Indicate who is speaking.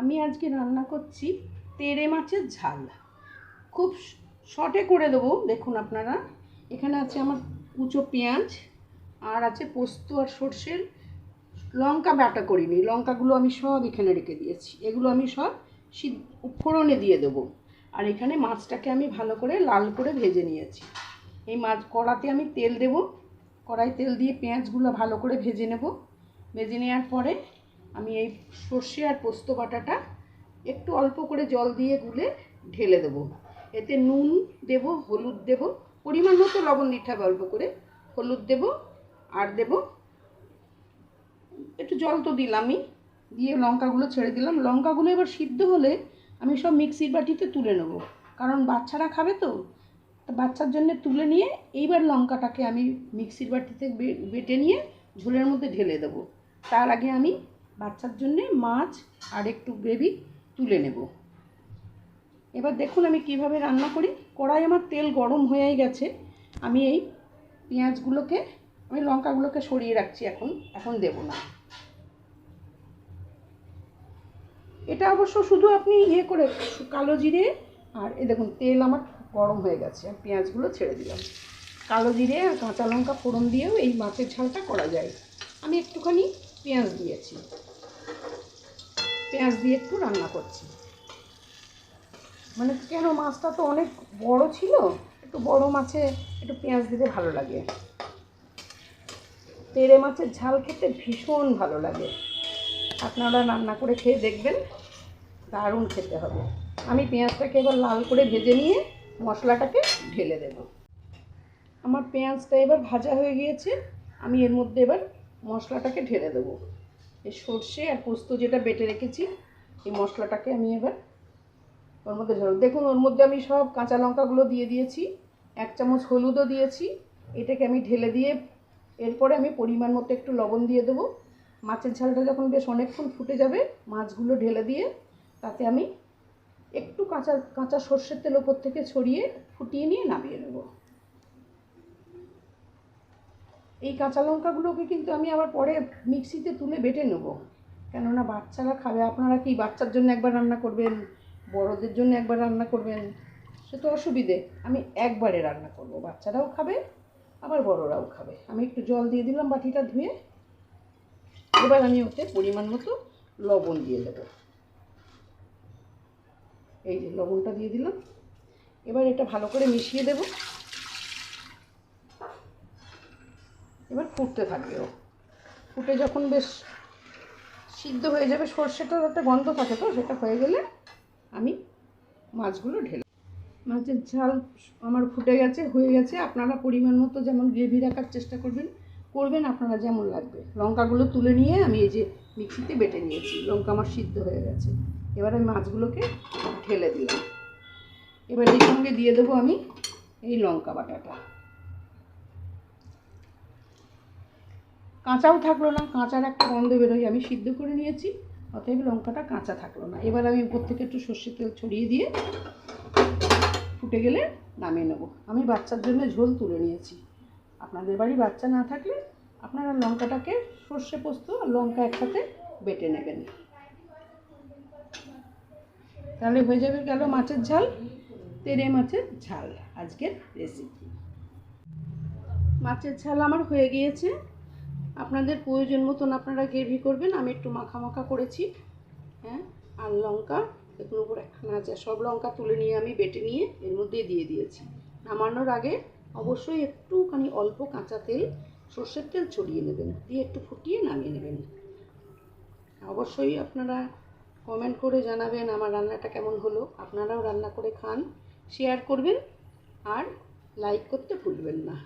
Speaker 1: আমি আজকে রান্না করছি তেড়ে মাছের ঝাল। খুব শর্টে করে দেবো, দেখুন আপনারা। এখানে আছে আমার কুচো পেঁয়াজ, আর আছে পোস্ত আর সর্ষের লঙ্কা বাটা করিনি। লঙ্কাগুলো আমি সব এখানে রেখে দিয়েছি। এগুলো আমি সব ফোড়নে দিয়ে দেবো। আর এখানে মাছটাকে আমি ভালো করে লাল করে ভেজে নিয়েছি। এই মাছ, কড়াতে আমি তেল দেব। কড়াই তেল দিয়ে পেঁয়াজগুলো ভালো করে ভেজে নেব। ভেজে নেওয়ার পরে আমি এই সর্ষে আর পোস্ত বাটাটা একটু অল্প করে জল দিয়ে গুলে ঢেলে দেবো। এতে নুন দেব, হলুদ দেব, পরিমাণ মতো লবণ দিতে হবে অল্প করে। হলুদ দেব, আর দেব। একটু জল তো দিলামই। দিয়ে লঙ্কাগুলো ছেড়ে দিলাম। লঙ্কাগুলো এবার সিদ্ধ হলে আমি সব মিক্সির বাটিতে তুলে নেব। কারণ বাচ্চারা খাবে তো। বাচ্চার জন্য তুলে নিয়ে এইবার লঙ্কাটাকে আমি মিক্সির বাটিতে বেটে নিয়ে ঝোলের মধ্যে ঢেলে দেবো। তার আগে আমি বাচ্চার জন্যে মাছ আর একটু গ্রেভি তুলে নেব। এবার দেখুন আমি কীভাবে রান্না করি। কড়াই আমার তেল গরম হয়ে গেছে। আমি এই পেঁয়াজগুলোকে, আমি লঙ্কাগুলোকে সরিয়ে রাখছি এখন। এখন দেব না। এটা অবশ্য শুধু আপনি ইয়ে করে, কালো জিরে আর এ দেখুন, তেল আমার গরম হয়ে গেছে। আর পেঁয়াজগুলো ছেড়ে দিলাম। কালো জিরে আর কাঁচা লঙ্কা ফোড়ন দিয়েও এই মাছের ঝালটা করা যায়। আমি একটুখানি পেঁয়াজ দিয়েছি। পেঁয়াজ দিয়ে একটু রান্না করছি। মানে কেন মাছটা তো অনেক বড় ছিল, একটু বড় মাছে একটু পেঁয়াজ দিতে ভালো লাগে। তেড়ে মাছের ঝাল খেতে ভীষণ ভালো লাগে। আপনারা রান্না করে খেয়ে দেখবেন, দারুণ খেতে হবে। আমি পেঁয়াজটাকে এবার লাল করে ভেজে নিয়ে মশলাটাকে ঢেলে দেব। আমার পেঁয়াজটা এবার ভাজা হয়ে গিয়েছে, আমি এর মধ্যে এবার মশলাটাকে ঢেলে দেবো। এই সর্ষে আর পোস্ত যেটা বেটে রেখেছি, এই মশলাটাকে আমি এবার ওর মধ্যে ঢেলে দেখুন, ওর মধ্যে আমি সব কাঁচা লঙ্কাগুলো দিয়ে দিয়েছি, এক চামচ হলুদও দিয়েছি, এটাকে আমি ঢেলে দিয়ে এরপরে আমি পরিমাণ মতো একটু লবণ দিয়ে দেবো। মাছের ঝালটা যখন বেশ অনেকক্ষণ ফুটে যাবে, মাছগুলো ঢেলে দিয়ে তাতে আমি একটু কাঁচা কাঁচা সর্ষের তেল ওপর থেকে ছড়িয়ে ফুটিয়ে নিয়ে নামিয়ে নেব। এই কাঁচা লঙ্কাগুলোকে কিন্তু আমি আবার পরে মিক্সিতে তুলে বেটে নেব। কেননা বাচ্চারা খাবে, আপনারা কি বাচ্চার জন্য একবার রান্না করবেন? বড়দের জন্য একবার রান্না করবেন? সে তো অসুবিধে। আমি একবারে রান্না করব। বাচ্চারাও খাবে, আবার বড়রাও খাবে। আমি একটু জল দিয়ে দিলাম বাটিটা ধুয়ে। এবার আমি ওতে পরিমাণ মতো লবণ দিয়ে দেবো। এই যে লবণটা দিয়ে দিলাম। এবার এটা ভালো করে মিশিয়ে দেব। এবার ফুটতে থাকবে ও। ফুটে যখন বেশ সিদ্ধ হয়ে যাবে, সর্ষেটার একটা গন্ধ থাকে তো, সেটা হয়ে গেলে আমি মাছগুলো ঢেলে মাছের ঝাল আমার ফুটে গেছে, হয়ে গেছে। আপনারা পরিমাণ মতো যেমন গ্রেভি রাখার চেষ্টা করবেন করবেন, আপনারা যেমন লাগবে। লঙ্কাগুলো তুলে নিয়ে আমি এই যে মিক্সিতে বেটে নিয়েছি, লঙ্কা আমার সিদ্ধ হয়ে গেছে। এবার আমি মাছগুলোকে ঢেলে দিলাম। এবার এর সঙ্গে দিয়ে দেবো আমি এই লঙ্কা বাটাটা। কাঁচাও থাকল না, কাঁচার একটা গন্ধ বেরোয়, আমি সিদ্ধ করে নিয়েছি, অতএব লঙ্কাটা কাঁচা থাকল না। এবার আমি উপর থেকে একটু সর্ষের তেল ছড়িয়ে দিয়ে ফুটে গেলে নামিয়ে নেব। আমি বাচ্চার জন্য ঝোল তুলে নিয়েছি। আপনাদের বাড়ি বাচ্চা না থাকলে আপনারা লঙ্কাটাকে সর্ষে পোস্ত আর লঙ্কা একসাথে বেটে নেবেন। তাহলে হয়ে যাবে গেল মাছের ঝাল তেড়ে মাছের ঝাল, আজকের রেসিপি মাছের ঝাল আমার হয়ে গিয়েছে। আপনাদের প্রয়োজন মতন আপনারা গ্রেভি করবেন, আমি একটু মাখা মাখা করেছি। হ্যাঁ আর লঙ্কা, দেখুন উপর একখানা আছে, সব লঙ্কা তুলে নিয়ে আমি বেটে নিয়ে এর মধ্যে দিয়ে দিয়েছি। নামানোর আগে অবশ্যই একটুখানি অল্প কাঁচা তেল, সর্ষের তেল ছড়িয়ে নেবেন, দিয়ে একটু ফুটিয়ে নামিয়ে নেবেন। অবশ্যই আপনারা কমেন্ট করে জানাবেন আমার রান্নাটা কেমন হলো, আপনারাও রান্না করে খান শেয়ার করবেন, আর লাইক করতে ভুলবেন না।